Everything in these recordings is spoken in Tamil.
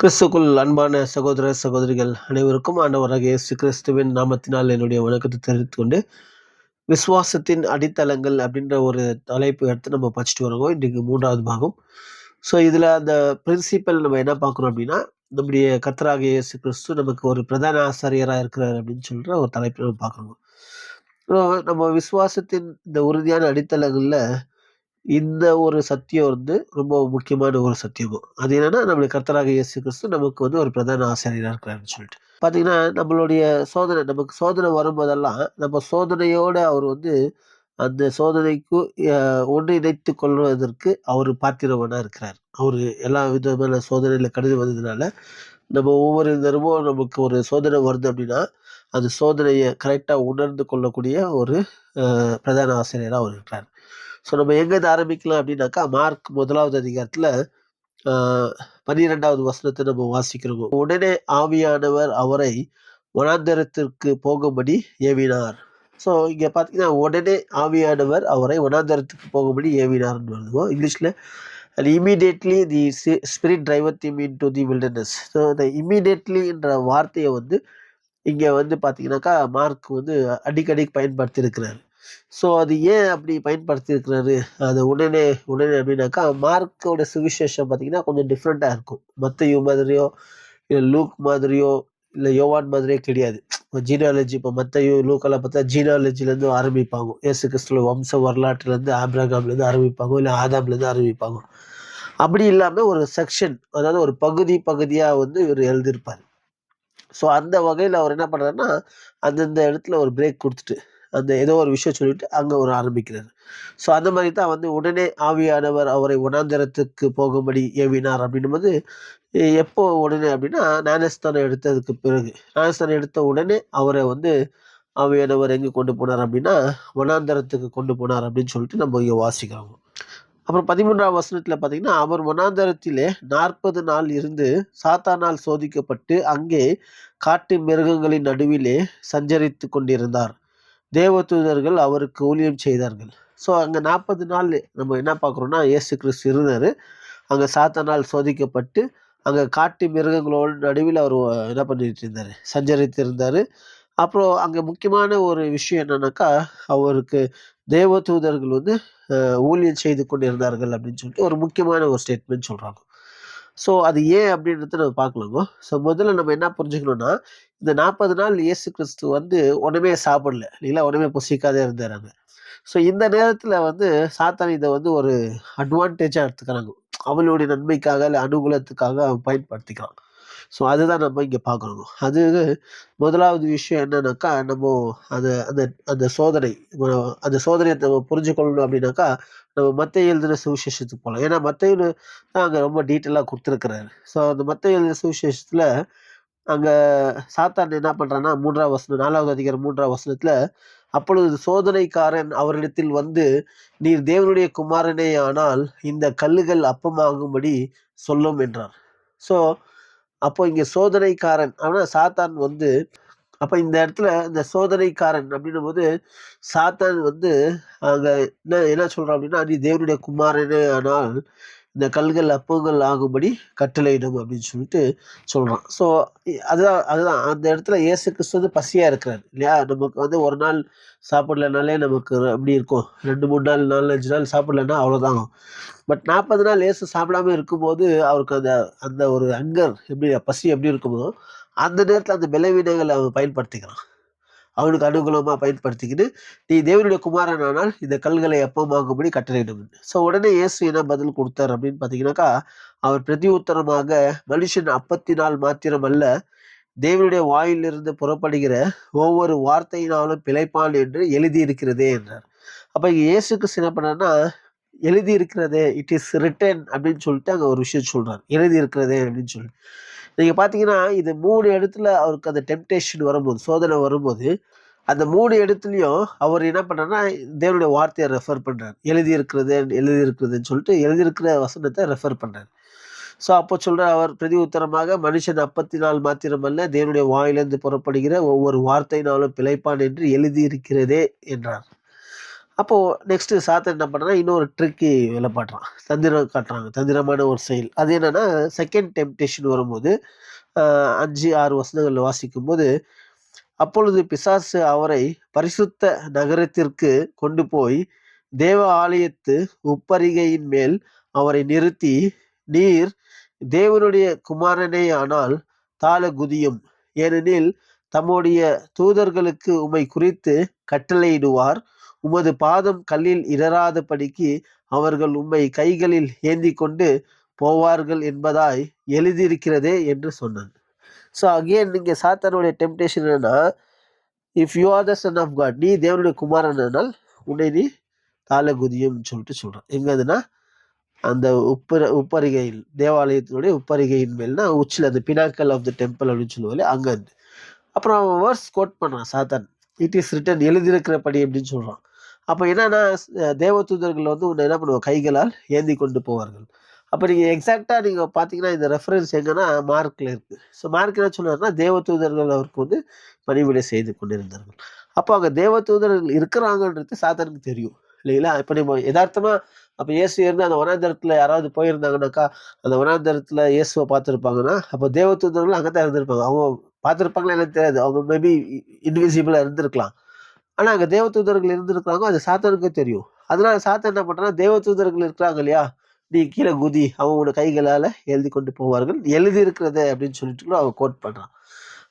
கிறிஸ்துக்குள் அன்பான சகோதர சகோதரிகள் அனைவருக்கும் ஆண்டவராக இயேசு கிறிஸ்துவின் நாமத்தினால் என்னுடைய வணக்கத்தை தெரிவித்து கொண்டு விசுவாசத்தின் அடித்தளங்கள் அப்படின்ற ஒரு தலைப்பு எடுத்து நம்ம படிச்சுட்டு வரோம் இன்றைக்கு மூன்றாவது பாகம். ஸோ இதில் அந்த பிரின்சிபல் நம்ம என்ன பார்க்குறோம் அப்படின்னா நம்முடைய கத்தராக இயேசு கிறிஸ்து நமக்கு ஒரு பிரதான ஆசாரியராக இருக்கிறார் அப்படின்னு சொல்கிற ஒரு தலைப்பு நம்ம பார்க்குறோம் நம்ம விசுவாசத்தின் இந்த உறுதியான அடித்தளங்களில் இந்த ஒரு சத்தியம் வந்து ரொம்ப முக்கியமான ஒரு சத்தியமும் அது என்னன்னா நம்மளுடைய கர்த்தராக இயேசு கிறிஸ்து நமக்கு வந்து ஒரு பிரதான ஆசிரியராக இருக்கிறாருன்னு சொல்லிட்டு. பார்த்தீங்கன்னா நம்மளுடைய சோதனை நமக்கு சோதனை வரும்போதெல்லாம் நம்ம சோதனையோடு அவர் வந்து அந்த சோதனைக்கு ஒன்று இணைத்து கொள்வதற்கு அவர் பாத்திரவனாக இருக்கிறார். அவர் எல்லா விதமான சோதனையில் கடந்து வந்ததுனால நம்ம ஒவ்வொரு தரமும் நமக்கு ஒரு சோதனை வருது அப்படின்னா அந்த சோதனையை கரெக்டாக உணர்ந்து கொள்ளக்கூடிய ஒரு பிரதான ஆசிரியராக அவர் இருக்கிறார். ஸோ நம்ம எங்கேருந்து ஆரம்பிக்கலாம் அப்படின்னாக்கா மார்க் முதலாவது அதிகாரத்தில் பன்னிரெண்டாவது வசனத்தை நம்ம வாசிக்கிறோம். உடனே ஆவியானவர் அவரை வனாந்தரத்திற்கு போகும்படி ஏவினார். ஸோ இங்கே பார்த்தீங்கன்னா உடனே ஆவியானவர் அவரை வனாந்தரத்துக்கு போகும்படி ஏவினார்னு வருதுவோம் இங்கிலீஷில் and immediately the spirit them into the wilderness so இந்த இமீடியட்லின்ற வார்த்தையை வந்து இங்கே வந்து பார்த்தீங்கன்னாக்கா மார்க் வந்து அடிக்கடி பயன்படுத்தியிருக்கிறார். ஸோ அது ஏன் அப்படி பயன்படுத்தியிருக்கிறாரு அது உடனே உடனே அப்படின்னாக்கா மார்க்கோட சுவிசேஷம் பார்த்தீங்கன்னா கொஞ்சம் டிஃப்ரெண்ட்டாக இருக்கும். மற்ற மாதிரியோ இல்லை லூக் மாதிரியோ இல்லை யோவான் மாதிரியே கிடையாது. இப்போ ஜீனாலஜி இப்போ மற்ற லூக்கெல்லாம் பார்த்தா ஜீனாலஜிலேருந்து ஆரம்பிப்பாங்க. ஏசு கிறிஸ்துவ வம்ச வரலாற்றுலேருந்து ஆப்ரகாம்லேருந்து ஆரம்பிப்பாங்க இல்லை ஆதாம்லேருந்து ஆரம்பிப்பாங்க. அப்படி இல்லாமல் ஒரு செக்ஷன் அதாவது ஒரு பகுதி பகுதியாக வந்து இவர் எழுதியிருப்பார். ஸோ அந்த வகையில் அவர் என்ன பண்ணுறாருன்னா அந்தந்த இடத்துல ஒரு பிரேக் கொடுத்துட்டு அந்த ஏதோ ஒரு விஷயம் சொல்லிட்டு அங்கே ஒரு ஆரம்பிக்கிறார். ஸோ அந்த மாதிரி தான் வந்து உடனே ஆவியானவர் அவரை உணாந்திரத்துக்கு போகும்படி ஏவினார் அப்படின்னும் போது எப்போ உடனே அப்படின்னா ஞானஸ்தானம் எடுத்ததுக்கு பிறகு. ஞானஸ்தானம் எடுத்த உடனே அவரை வந்து ஆவியானவர் எங்கே கொண்டு போனார் அப்படின்னா வனாந்தரத்துக்கு கொண்டு போனார் அப்படின்னு சொல்லிட்டு நம்ம இங்கே வாசிக்கிறோம். அப்புறம் பதிமூன்றாம் வசனத்தில் பார்த்தீங்கன்னா அவர் மனாந்தரத்திலே நாற்பது நாள் இருந்து சாத்தானால் சோதிக்கப்பட்டு அங்கே காட்டு மிருகங்களின் நடுவிலே சஞ்சரித்து கொண்டிருந்தார். தேவதூதர்கள் அவருக்கு ஊழியம் செய்தார்கள். ஸோ அங்கே நாற்பது நாள் நம்ம என்ன பார்க்குறோன்னா இயேசு கிறிஸ்து இருந்தார். அங்கே சாத்தனால் சோதிக்கப்பட்டு அங்கே காட்டு மிருகங்களோட நடுவில் அவர் என்ன பண்ணிட்டு இருந்தார்? சஞ்சரித்து இருந்தார். அப்புறம் அங்கே முக்கியமான ஒரு விஷயம் என்னன்னாக்கா அவருக்கு தேவதூதர்கள் வந்து ஊழியம் செய்து கொண்டிருந்தார்கள் அப்படின்னு சொல்லிட்டு ஒரு முக்கியமான ஒரு ஸ்டேட்மெண்ட் சொல்கிறாங்க ஸோ அது ஏன் அப்படின்றத நம்ம பார்க்கலாங்க. ஸோ முதல்ல நம்ம என்ன புரிஞ்சுக்கணும்னா இந்த நாற்பது நாள் இயேசு கிறிஸ்து வந்து ஒன்றுமே சாப்பிடல. இல்லைங்களா? ஒன்றுமே புசிக்காதே இருந்தாராங்க ஸோ இந்த நேரத்தில் வந்து சாத்தான் இதை வந்து ஒரு அட்வான்டேஜாக எடுத்துக்கிறாங்க. அவளுடைய நன்மைக்காக இல்லை அனுகூலத்துக்காக அவன் பயன்படுத்திக்கிறான். ஸோ அதுதான் நம்ம இங்கே பார்க்கணும் அது முதலாவது விஷயம் என்னன்னாக்கா நம்ம அந்த அந்த அந்த சோதனை அந்த சோதனையை நம்ம புரிஞ்சுக்கொள்ளணும் அப்படின்னாக்கா நம்ம மற்ற எழுதின சுவிசேஷத்துக்கு போகலாம் ஏன்னா மற்ற தான் அங்கே ரொம்ப டீட்டெயிலாக கொடுத்துருக்குறாரு. ஸோ அந்த மற்ற எழுதின சுவிசேஷத்தில் அங்கே சாத்தான் என்ன பண்ணுறான்னா மூன்றாம் வசனம் நாலாவது அதிகாரம் மூன்றாம் வசனத்தில் அப்பொழுது சோதனைக்காரன் அவரிடத்தில் வந்து நீர் தேவனுடைய குமாரனே ஆனால் இந்த கல்லுகள் அப்பமாகும்படி சொல்லும் என்றார். ஸோ அப்போ இங்கே சோதனைக்காரன் ஆனால் சாத்தான் வந்து அப்போ இந்த இடத்துல இந்த சோதனைக்காரன் அப்படின்னும் போது சாத்தான் வந்து அங்கே என்ன என்ன சொல்கிறான் அப்படின்னா நீ தேவனுடைய குமாரனே ஆனால் இந்த கல்கள் அப்பங்கள் ஆகும்படி கட்டளையிடும் அப்படின்னு சொல்லிட்டு சொல்கிறான் ஸோ அதுதான் அதுதான். அந்த இடத்துல இயேசு கிறிஸ்து வந்து பசியாக இருக்கிறார் இல்லையா? நமக்கு வந்து ஒரு நாள் சாப்பிடலனாலே நமக்கு எப்படி இருக்கும்? ரெண்டு மூணு நாள் நாலஞ்சு நாள் சாப்பிட்லன்னா அவ்வளோதான் பட் நாற்பது நாள் இயேசு சாப்பிடாம இருக்கும்போது அவருக்கு அந்த அந்த ஒரு அங்கர் எப்படி பசி எப்படி இருக்குமோ அந்த நேரத்தில் அந்த விளைவினங்களை அவன் பயன்படுத்திக்கிறான். அவனுக்கு அனுகூலமாக பயன்படுத்திக்கிட்டு நீ தேவனுடைய குமாரன் ஆனால் இந்த கல்களை எப்பமாகும்படி கட்டளையிடும். ஸோ உடனே இயேசு என்ன பதில் கொடுத்தார் அப்படின்னு பார்த்தீங்கன்னாக்கா அவர் பிரதி உத்தரமாக மனுஷன் அப்பத்தினால் மாத்திரம் அல்ல தேவனுடைய வாயிலிருந்து புறப்படுகிற ஒவ்வொரு வார்த்தையினாலும் பிழைப்பான் என்று எழுதியிருக்கிறதே என்றார். அப்போ இங்கே இயேசுக்கு கிறிஸ்து எழுதி இருக்கிறதே இட் இஸ் ரிட்டன் அப்படின்னு சொல்லிட்டு அங்கே ஒரு விஷயம் சொல்கிறார் எழுதி இருக்கிறதே அப்படின்னு சொல்லி நீங்கள் பார்த்தீங்கன்னா இது மூணு இடத்துல அவருக்கு அந்த டெம்டேஷன் வரும்போது சோதனை வரும்போது அந்த மூணு இடத்துலையும் அவர் என்ன பண்ணுறாருன்னா தேவனுடைய வார்த்தையை ரெஃபர் பண்ணுறார் எழுதியிருக்கிறது எழுதியிருக்கிறதுன்னு சொல்லிட்டு எழுதியிருக்கிற வசனத்தை ரெஃபர் பண்ணுறார் ஸோ அப்போ சொல்கிற அவர் பிரதி உத்தரமாக மனுஷன் அப்பத்தினால் மாத்திரமல்ல தேவனுடைய வாயிலிருந்து புறப்படுகிற ஒவ்வொரு வார்த்தையினாலும் பிழைப்பான் என்று எழுதியிருக்கிறதே என்றார். அப்போது நெக்ஸ்ட்டு சாத்தன் என்ன பண்ணுறான் இன்னொரு ட்ரிக்கி வேலை தந்திரம் காட்டுறாங்க. தந்திரமான ஒரு செயல். அது என்னென்னா செகண்ட் டெம்டேஷன் வரும்போது அஞ்சு ஆறு வசனங்கள் வாசிக்கும்போது அப்பொழுது பிசாசு அவரை பரிசுத்த நகரத்திற்கு கொண்டு போய் தேவ ஆலயத்து உப்பரிகையின் மேல் அவரை நிறுத்தி நீர் தேவனுடைய குமாரனே ஆனால் தாழ குதியும் ஏனெனில் தம்முடைய தூதர்களுக்கு உம்மை குறித்து கட்டளையிடுவார். உமது பாதம் கல்லில் இடராதபடிக்கு அவர்கள் உம்மை கைகளில் ஏந்தி கொண்டு போவார்கள் என்பதாய் எழுதியிருக்கிறதே என்று சொன்னான். ஸோ அகேன் இங்கே சாத்தானுடைய டெம்டேஷன் என்னென்னா if you are the son of God நீ தேவனுடைய குமாரனால் உன்னை நீ தாழ குதியும்னு சொல்லிட்டு சொல்கிறான் எங்கே அதுனா அந்த உப்பர உப்பரிகையில் தேவாலயத்தினுடைய உப்பரிகையின் மேல்னா உச்சில் அந்த பினாக்கல் ஆஃப் த டெம்பிள் அப்படின்னு சொல்லுவாங்க அங்கே இருந்து அப்புறம் அவன் வேர்ஸ் கோட் பண்ணுறான் சாத்தான். இட் இஸ் ரிட்டன் எழுதியிருக்கிறபடி அப்படின்னு சொல்கிறான் அப்போ என்னன்னா தேவ தேவதூதர்கள் வந்து உன்னை என்ன பண்ணுவாங்க? கைகளால் ஏந்தி கொண்டு போவார்கள். அப்போ நீங்கள் எக்ஸாக்டாக நீங்கள் பார்த்தீங்கன்னா இந்த ரெஃபரன்ஸ் எங்கன்னா மார்க்கில் இருக்குது ஸோ மார்க் என்ன சொன்னார்னா தேவதூதர்கள் அவருக்கு வந்து பணிவிடை செய்து கொண்டிருந்தார்கள். அப்போ அங்கே தேவதூதர்கள் இருக்கிறாங்கன்றது சாத்தானுக்கு தெரியும் இல்லைங்களா? இப்போ நம்ம யதார்த்தமாக அப்போ இயேசு இருந்து அந்த வனாந்தரத்தில் யாராவது போயிருந்தாங்கனாக்கா அந்த வனாந்தரத்தில் இயேசுவை பார்த்துருப்பாங்கன்னா அப்போ தேவதூதர்கள் அங்கே தான் இருந்திருப்பாங்க. அவங்க பார்த்துருப்பாங்களா எனக்கு தெரியாது. அவங்க மேபி இன்விசிபிளாக இருந்திருக்கலாம். ஆனால் அங்கே தேவதூதர்கள் இருந்திருக்கிறாங்க அது சாத்தானுக்கு தெரியும். அதனால சாத்தன் என்ன பண்ணுறான் தேவதூதர்கள் இருக்கிறாங்க இல்லையா? நீ கீழே குதி அவங்களோட கைகளால் எழுதி கொண்டு போவார்கள். எழுதி இருக்கிறது அப்படின்னு சொல்லிட்டு கூட அவன் கோட் பண்ணுறான்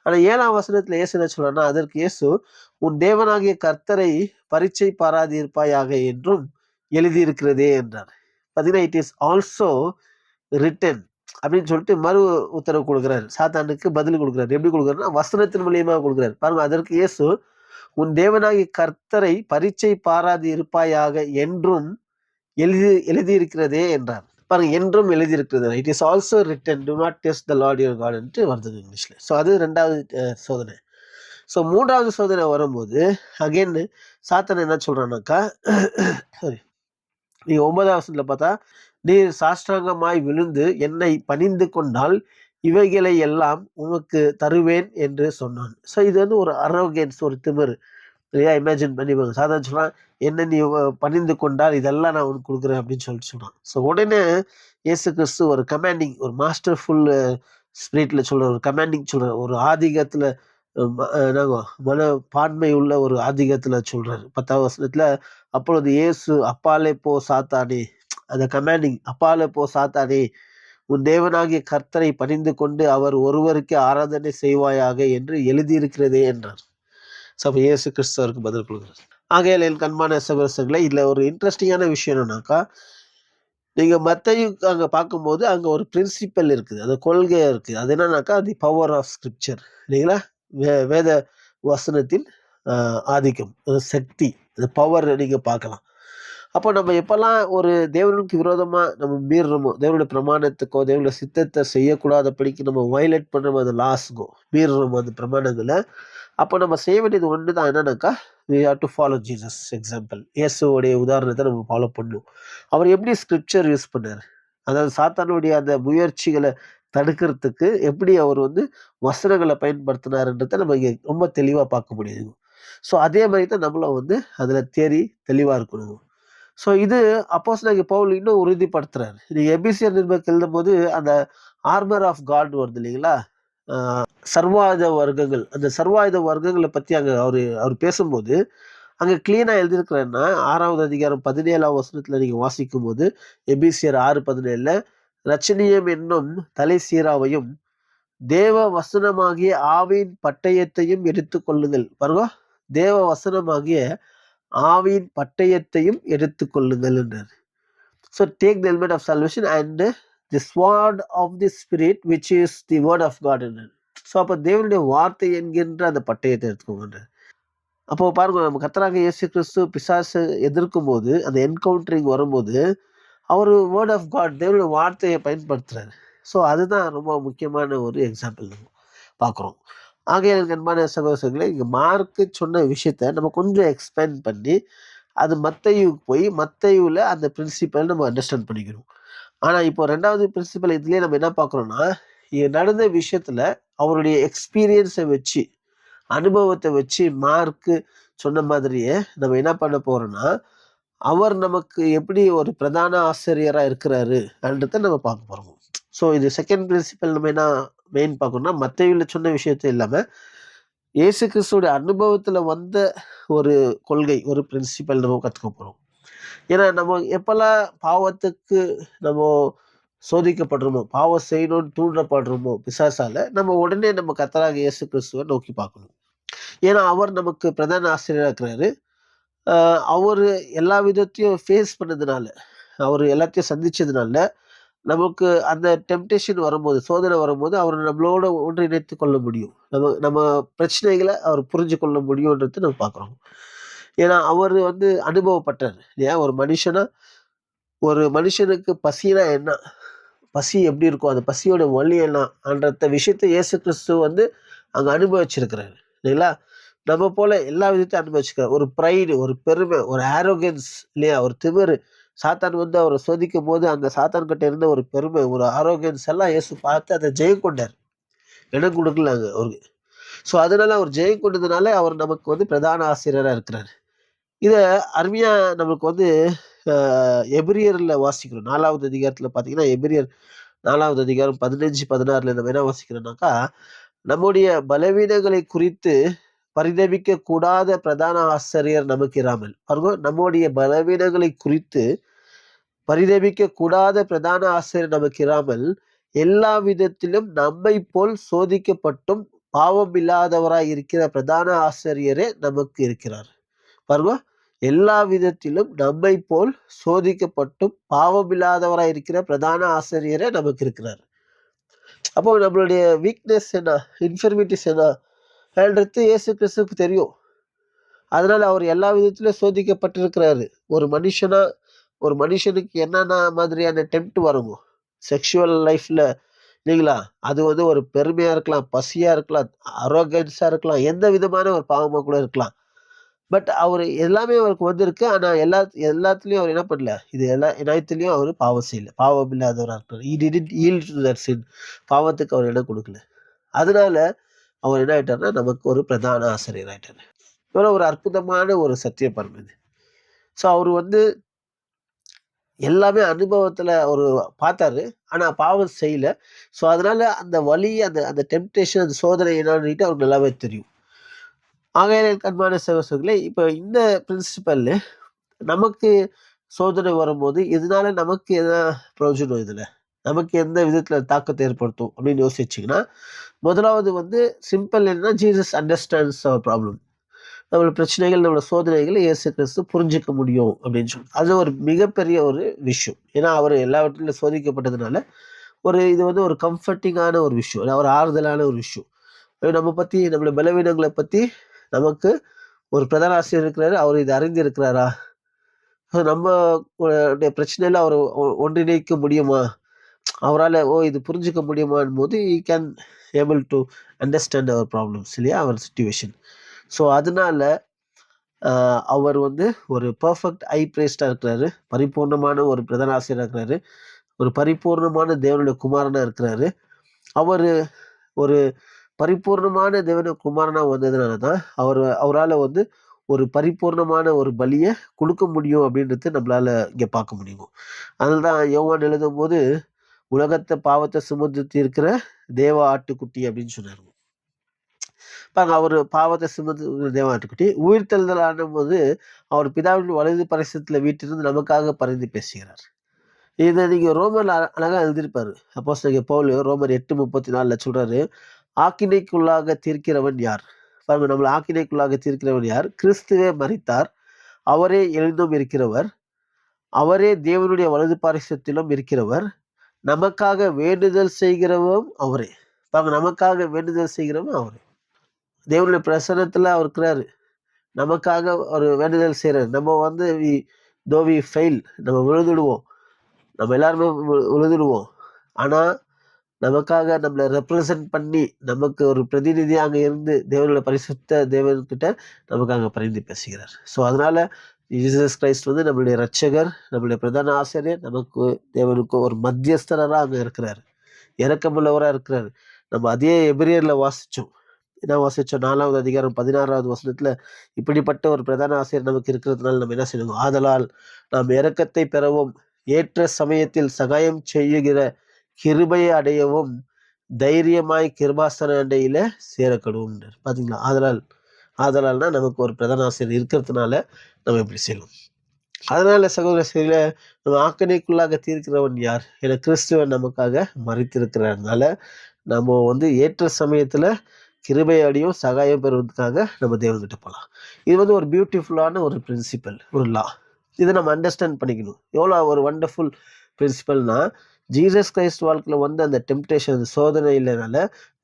ஆனால் ஏழாம் வசனத்தில் இயேசு என்ன சொல்கிறான்னா அதற்கு இயேசு உன் தேவனாகிய கர்த்தரை பரீட்சை பாராதிருப்பாயாக என்றும் எழுதியிருக்கிறதே என்றார். பார்த்தீங்கன்னா இட் இஸ் ஆல்சோ ரிட்டன் அப்படின்னு சொல்லிட்டு மறு உத்தரவு கொடுக்குறாரு. சாத்தானுக்கு பதில் கொடுக்குறாரு. எப்படி கொடுக்குறாருன்னா வசனத்தின் மூலியமாக கொடுக்குறாரு. பாருங்க அதற்கு இயேசு உன் தேவனாகிய கர்த்தரை பரீட்சை பாராது இருப்பாயாக என்றும் எழுதி எழுதியிருக்கிறதே என்றார். பாருங்க என்றும் எழுதியிருக்கிறது. It is also written do not test the Lord your காட்ன்ட்டு வருது இங்கிலீஷில். ஸோ அது ரெண்டாவது சோதனை. ஸோ மூன்றாவது சோதனை வரும்போது அகெயின் சாத்தனை என்ன சொல்கிறானாக்கா சாரி நீ ஒன்பதாம் பார்த்தா நீர் சாஷ்டாங்கமாய் விழுந்து என்னை பணிந்து கொண்டால் இவைகளை எல்லாம் உமக்கு தருவேன் என்று சொன்னான். ஸோ இது வந்து ஒரு அரோகன்ஸ் ஒரு திமிர். இல்லையா இமேஜின் பண்ணி பாருங்க. சாதாரண சொல்றான் என்ன நீ பணிந்து கொண்டால் இதெல்லாம் நான் உனக்கு கொடுக்குறேன் அப்படின்னு சொல்லிட்டு சொன்னான் ஸோ உடனே இயேசு கிறிஸ்து ஒரு கமாண்டிங் ஒரு மாஸ்டர்ஃபுல் ஸ்பிரிட்டில் சொல்கிற ஒரு கமாண்டிங் சொல்கிற ஒரு ஆதிக்கத்தில் மனப்பான்மை உள்ள ஒரு ஆதிக்கத்தில் சொல்கிறார் பத்தாவது வருஷத்தில் அப்பொழுது இயேசு அப்பாலே போ சாத்தானே. அந்த கமாண்டிங் அப்பாலே போ சாத்தானே. உன் தேவனாகிய கர்த்தரை பணிந்து கொண்டு அவர் ஒருவருக்கே ஆராதனை செய்வாயாக என்று எழுதியிருக்கிறதே என்றார். சபை இயேசு கிறிஸ்தவருக்கு பதில் கொடுக்குறார் ஆகையால் என் கண்மான சகோதரர்களை இதில் ஒரு இன்ட்ரெஸ்டிங்கான விஷயம் என்னன்னாக்கா நீங்கள் மத்தையும் அங்கே பார்க்கும்போது அங்கே ஒரு பிரின்சிபல் இருக்குது. அது கொள்கை இருக்குது. அது என்னன்னாக்கா தி பவர் ஆஃப் ஸ்கிரிப்சர் இல்லைங்களா? வே வேத வசனத்தின் ஆதிக்கம். சக்தி. அந்த பவர் நீங்கள் பார்க்கலாம். அப்போ நம்ம எப்போல்லாம் ஒரு தேவனுக்கு விரோதமாக நம்ம மீறுறோமோ தேவனுடைய பிரமாணத்துக்கோ தேவனுடைய சித்தத்தை செய்யக்கூடாத படிக்க நம்ம வயலேட் பண்ணுறோமோ அந்த லாஸுக்கோ மீறுறோமோ அந்த பிரமாணங்களை அப்போ நம்ம செய்ய வேண்டியது ஒன்று தான் என்னன்னாக்கா we have to follow Jesus example இயேசுவோடைய உதாரணத்தை நம்ம ஃபாலோ பண்ணணும் அவர் எப்படி ஸ்கிரிப்சர் யூஸ் பண்ணார்? அதாவது சாத்தானுடைய அந்த முயற்சிகளை தடுக்கிறதுக்கு எப்படி அவர் வந்து வசனங்களை பயன்படுத்தினாருன்றதை நம்ம இங்கே ரொம்ப தெளிவாக பார்க்க முடியுது. ஸோ அதே மாதிரி தான் நம்மளும் வந்து அதில் தேறி தெளிவாக இருக்கணும். ஸோ இது அப்போஸ் நாங்கள் பவுல் இன்னும் உறுதிப்படுத்துறாரு. நீங்கள் எபிசியர் நிருபம் எழுதும் போது அந்த ஆர்மர் ஆஃப் காட் வருது இல்லைங்களா? சர்வாயுத வர்க்கங்கள். அந்த சர்வாயுத வர்க்கங்களை பற்றி அங்கே அவர் அவர் பேசும்போது அங்கே கிளீனாக எழுதியிருக்கிறேன்னா ஆறாவது அதிகாரம் பதினேழாம் வசனத்தில் நீங்கள் வாசிக்கும் போது எபிசியர் ஆறு பதினேழில் ரச்சனியம் என்னும் தலை சீராவையும் தேவ வசனமாகிய ஆவியின் பட்டயத்தையும் எடுத்துக்கொள்ளுங்கள் பாருங்க தேவ வசனமாகிய ஆவியின் பட்டயத்தையும் எடுத்துக்கொள்ளுங்கள் என்றார். So take the helmet of salvation and the sword of the spirit which is the word of God so அப்போ தேவனுடைய வார்த்தை என்கின்ற அந்த பட்டயத்தை எடுத்துக்கோங்கன்ற அப்போ பாருங்க நம்ம கத்தராக இயேசு கிறிஸ்து பிசாசு எதிர்க்கும் போது அந்த என்கவுண்டரிங் வரும்போது அவர் வேர்ட் ஆஃப் காட் தேவனுடைய வார்த்தையை பயன்படுத்துறாரு. ஸோ அதுதான் ரொம்ப முக்கியமான ஒரு எக்ஸாம்பிள் நம்ம பார்க்குறோம். ஆகையால் அன்பான சகோதரர்களே இங்கே மார்க்கு சொன்ன விஷயத்த நம்ம கொஞ்சம் எக்ஸ்பேண்ட் பண்ணி அது மத்தையுக்கு போய் மத்தையுவில் அந்த பிரின்சிபல் நம்ம அண்டர்ஸ்டாண்ட் பண்ணிக்கணும் ஆனால் இப்போ ரெண்டாவது பிரின்சிபல் இதுலேயே நம்ம என்ன பார்க்குறோம்னா நடந்த விஷயத்துல அவருடைய எக்ஸ்பீரியன்ஸை வச்சு அனுபவத்தை வச்சு மார்க்கு சொன்ன மாதிரியே நம்ம என்ன பண்ண போறோம்னா அவர் நமக்கு எப்படி ஒரு பிரதான ஆசிரியரா இருக்கிறாரு அப்படின்றத நம்ம பார்க்க போறோம். ஸோ இது செகண்ட் பிரின்சிபல் நம்ம என்ன மெயின் பார்க்கணும்னா மத்தேயுல சொன்ன விஷயத்தை இல்லாம இயேசு கிறிஸ்துடைய அனுபவத்துல வந்த ஒரு கொள்கை ஒரு பிரின்சிபல் நம்ம கத்துக்க போறோம். ஏன்னா நம்ம எப்பெல்லாம் பாவத்துக்கு நம்ம சோதிக்கப்படுறோமோ பாவம் செய்யணும்னு தூண்டப்படுறோமோ பிசாசால நம்ம உடனே நம்ம கத்தராக இயேசு கிறிஸ்துவை நோக்கி பார்க்கணும். ஏன்னா அவர் நமக்கு பிரதான ஆசிரியராக இருக்கிறாரு. ஆஹ் எல்லா விதத்தையும் ஃபேஸ் பண்ணதுனால அவர் எல்லாத்தையும் சந்திச்சதுனால நமக்கு அந்த டெம்டேஷன் வரும்போது சோதனை வரும்போது அவர் நம்மளோட ஒன்றிணைத்து கொள்ள முடியும். நம்ம நம்ம பிரச்சனைகளை அவர் புரிஞ்சு கொள்ள முடியும்ன்றது நம்ம பார்க்குறோம். ஏன்னா அவர் வந்து அனுபவப்பட்டார் இல்லையா? ஒரு மனுஷனா ஒரு மனுஷனுக்கு பசினா என்ன? பசி எப்படி இருக்கும்? அந்த பசியோட வழி என்னன்றத விஷயத்தை இயேசு கிறிஸ்து வந்து அங்கே அனுபவிச்சிருக்கிறாரு இல்லைங்களா? நம்ம போல எல்லா விதத்தையும் அனுபவிச்சுக்கிறார் ஒரு ப்ரைடு ஒரு பெருமை ஒரு ஆரோக்கியன்ஸ் இல்லையா? ஒரு திமிர். சாத்தான் வந்து அவரை சோதிக்கும் போது அந்த சாத்தான் கிட்ட இருந்த ஒரு பெருமை ஒரு ஆரோக்கியன்ஸ் எல்லாம் இயேசு பார்த்து அதை ஜெயம் கொண்டார். இடம் கொடுக்கல அங்கே அவருக்கு. ஸோ அதனால அவர் ஜெயம் கொண்டதுனால அவர் நமக்கு வந்து பிரதான ஆசிரியராக இருக்கிறார். இதை அருமையா நமக்கு வந்து எபிரியரில் எபிரியர்ல வாசிக்கிறோம். நாலாவது அதிகாரத்துல பாத்தீங்கன்னா எபிரியர் நாலாவது அதிகாரம் பதினஞ்சு பதினாறுல நம்ம என்ன வாசிக்கிறோம்னாக்கா நம்முடைய பலவீனங்களை குறித்து பரிதவிக்க கூடாத பிரதான ஆசிரியர் நமக்கு இராமல். பாருங்க நம்முடைய பலவீனங்களை குறித்து பரிதவிக்க கூடாத பிரதான ஆசிரியர் நமக்கு இராமல் எல்லா விதத்திலும் நம்மை போல் சோதிக்கப்பட்டும் பாவம் இல்லாதவராய் இருக்கிற பிரதான ஆசிரியரே நமக்கு இருக்கிறார். பாருங்க எல்லா விதத்திலும் நம்மை போல் சோதிக்கப்பட்டும் பாவமில்லாதவராக இருக்கிற பிரதான ஆசிரியரே நமக்கு இருக்கிறார். அப்போ நம்மளுடைய வீக்னஸ் என்ன? இன்ஃபர்மிட்டிஸ் என்னன்றது இயேசு கிறிஸ்துக்கு தெரியும். அதனால் அவர் எல்லா விதத்திலும் சோதிக்கப்பட்டிருக்கிறாரு. ஒரு மனுஷனா ஒரு மனுஷனுக்கு என்னென்ன மாதிரியான டெம்ட் வருமோ? செக்ஷுவல் லைஃப்பில் இல்லைங்களா? அது வந்து ஒரு பெருமையாக இருக்கலாம் பசியாக இருக்கலாம் அரோகன்ஸாக இருக்கலாம் எந்த விதமான ஒரு பாவமாக கூட இருக்கலாம். பட் அவர் எல்லாமே அவருக்கு வந்திருக்கு. ஆனால் எல்லா எல்லாத்துலேயும் அவர் என்ன பண்ணல. இது எல்லா இணையத்துலேயும் அவர் பாவம் செய்யலை பாவம் இல்லாதவராக இருக்கிறார் he didn't yield to that பாவத்துக்கு அவர் இடம் கொடுக்கல. அதனால அவர் என்ன ஆயிட்டார்னா நமக்கு ஒரு பிரதான ஆசிரியர் ஆயிட்டார். இவ்வளவு ஒரு அற்புதமான ஒரு சத்திய பரம்பு ஸோ அவர் வந்து எல்லாமே அனுபவத்தில் அவர் பார்த்தாரு. ஆனால் பாவம் செய்யலை. ஸோ அதனால அந்த வழி அந்த அந்த டெம்டேஷன் அந்த சோதனை என்னன்னுட்டு அவருக்கு நல்லாவே தெரியும். ஆகையால் கண்மான சகோசர்களே இப்போ இந்த பிரின்சிபல் நமக்கு சோதனை வரும்போது இதனால நமக்கு எதனா பிரயோஜனம் இதில்? நமக்கு எந்த விதத்தில் தாக்கத்தை ஏற்படுத்தும் அப்படின்னு யோசிச்சிங்கன்னா முதலாவது வந்து சிம்பிள் என்னன்னா ஜீசஸ் அண்டர்ஸ்டாண்ட்ஸ் அவர் ப்ராப்ளம் நம்மளோட பிரச்சனைகள் நம்மளோட சோதனைகளை இயேசு கிறிஸ்து புரிஞ்சிக்க முடியும் அப்படின்னு சொல்லி அது ஒரு மிகப்பெரிய ஒரு விஷயம். ஏன்னா அவர் எல்லாவற்றிலும் சோதிக்கப்பட்டதுனால ஒரு இது வந்து ஒரு கம்ஃபர்டிங்கான ஒரு விஷயம். ஒரு ஆறுதலான ஒரு விஷயம். நம்ம பற்றி நம்மளோட பலவீனங்களை பற்றி நமக்கு ஒரு பிரதான ஆசிரியர் இருக்கிறாரு அவர் இதை அறிந்து இருக்கிறாரா நம்ம உடைய பிரச்சனையில அவர் ஒ- ஒன்றிணைக்க முடியுமா? அவரால் ஓ இது புரிஞ்சுக்க முடியுமான் போது he can able to understand our problems இல்லையா? அவர் சுச்சுவேஷன் ஸோ அதனால அவர் வந்து ஒரு பர்ஃபெக்ட் ஐ பிரேஸ்டாக இருக்கிறாரு. பரிபூர்ணமான ஒரு பிரதான ஆசிரியராக இருக்கிறாரு. ஒரு பரிபூர்ணமான தேவனுடைய குமாரனாக இருக்கிறாரு. அவர் ஒரு பரிபூர்ணமான தேவன குமாரனா வந்ததுனால தான் அவர் அவரால் வந்து ஒரு பரிபூர்ணமான ஒரு பலியை கொடுக்க முடியும் அப்படின்றது நம்மளால இங்க பார்க்க முடியும் அதனால தான் யோவான் எழுதும் போது உலகத்தை பாவத்தை சுமந்து தீர்க்கிற தேவ ஆட்டுக்குட்டி அப்படின்னு சொன்னார் பாருங்க அவர் பாவத்தை சுமந்து தேவ ஆட்டுக்குட்டி. உயிர்த்தெழுதல் ஆனும்போது அவர் பிதாவின் வலது பரிசத்தில் வீட்டிலிருந்து நமக்காக பரிந்து பேசுகிறார். இதை நீங்க ரோமர் அழகாக அழகா எழுதியிருப்பாரு. அப்போ நீங்க பவுல் ரோமர் எட்டு முப்பத்தி நாலில் சொல்கிறாரு ஆக்கினைக்குள்ளாக தீர்க்கிறவன் யார்? பாருங்க நம்மளை ஆக்கினைக்குள்ளாக தீர்க்கிறவன் யார்? கிறிஸ்துவே மறித்தார் அவரே எழுந்தும் இருக்கிறவர். அவரே தேவனுடைய வலது பாரிசத்திலும் இருக்கிறவர். நமக்காக வேண்டுதல் செய்கிறவரும் அவரே. பாருங்க நமக்காக வேண்டுதல் செய்கிறவன் அவரே. தேவனுடைய பிரசனத்தில் அவர் இருக்கிறாரு. நமக்காக ஒரு வேண்டுதல் செய்கிறார் நம்ம வந்து வி தோ வி ஃபெயில் நம்ம விழுந்துடுவோம். நம்ம எல்லாருமே விழுந்துடுவோம். ஆனால் நமக்காக நம்மளை ரெப்ரசன்ட் பண்ணி நமக்கு ஒரு பிரதிநிதியாக இருந்து தேவனோட பரிசுத்த தேவன்கிட்ட நமக்காக பரிந்து பேசுகிறார். ஸோ அதனால் ஜீசஸ் கிரைஸ்ட் வந்து நம்மளுடைய ரட்சகர் நம்மளுடைய பிரதான ஆசிரியர் நமக்கு தேவனுக்கு ஒரு மத்தியஸ்தராக அங்கே இருக்கிறார். இறக்கமுள்ளவராக இருக்கிறார். நம்ம அதே எபிரியரில் வாசித்தோம் என்ன வாசித்தோம் நாலாவது அதிகாரம் பதினாறாவது வசனத்தில் இப்படிப்பட்ட ஒரு பிரதான ஆசிரியர் நமக்கு இருக்கிறதுனால நம்ம என்ன செய்யணும்? ஆதலால் நாம் இறக்கத்தை பெறவும் ஏற்ற சமயத்தில் சகாயம் செய்யுகிற கிருபையை அடையவும் தைரியமாய் கிருபாசன அண்டையில சேரக்கடும் பாத்தீங்களா? ஆதலால் ஆதலால்னா நமக்கு ஒரு பிரதான ஆசிரியர் இருக்கிறதுனால நம்ம இப்படி செய்யணும் அதனால சகோதர சகோதரிகள நம்ம ஆக்கணைக்குள்ளாக தீர்க்கிறவன் யார்? என கிறிஸ்துவன் நமக்காக மறைத்திருக்கிறதுனால நம்ம வந்து ஏற்ற சமயத்தில் கிருபை அடியும் சகாயம் பெறுவதற்காக நம்ம தேவன்கிட்ட போகலாம் இது வந்து ஒரு பியூட்டிஃபுல்லான ஒரு பிரின்சிபல் ஒரு லா இதை நம்ம அண்டர்ஸ்டாண்ட் பண்ணிக்கணும். எவ்வளோ ஒரு வண்டர்ஃபுல் பிரின்சிபல்னால் ஜீசஸ் கிரைஸ்ட் வாழ்க்கையில் வந்து அந்த டெம்டேஷன் சோதனை இல்லைனால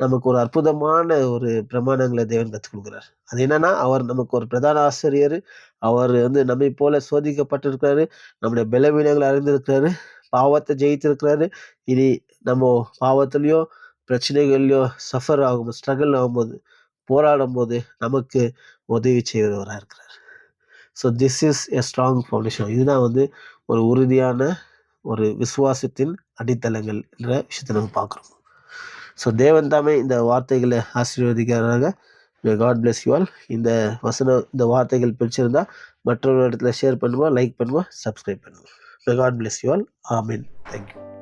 நமக்கு ஒரு அற்புதமான ஒரு பிரமாணங்களை தேவன் கற்றுக் கொடுக்குறார். அது என்னன்னா அவர் நமக்கு ஒரு பிரதான ஆசிரியர். அவர் வந்து நம்மை போல சோதிக்கப்பட்டிருக்கிறாரு. நம்முடைய பலவீனங்களை அறிந்திருக்கிறாரு. பாவத்தை ஜெயித்திருக்கிறாரு. இனி நம்ம பாவத்துலேயோ பிரச்சனைகள்லையோ சஃபர் ஆகும் ஸ்ட்ரகிள் ஆகும்போது போராடும் போது நமக்கு உதவி செய்கிறவராக இருக்கிறார். So this is a strong foundation இதுதான் வந்து ஒரு உறுதியான ஒரு விசுவாசத்தின் அடித்தளங்கள் என்ற விஷயத்தை நம்ம பார்க்குறோம். ஸோ தேவன் தாமே இந்த வார்த்தைகளை ஆசீர்வதிக்கிறாங்க காட் பிளஸ் யூ ஆல் இந்த வசனம் இந்த வார்த்தைகள் பிடிச்சிருந்தா மற்றொரு இடத்துல ஷேர் பண்ணுவோம் லைக் பண்ணுவோம். சப்ஸ்கிரைப் பண்ணுவோம் God bless you all amen thank you